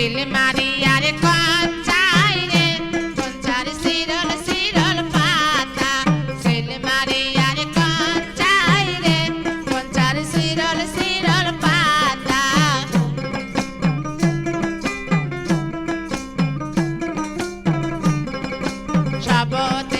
Seal মারি আর কঞ্চাই রে। কঞ্চার সিরল সিরল পাতা সিল মারি আর কঞ্চাই রে। কঞ্চার সিরল সিরল পাতা। সবতে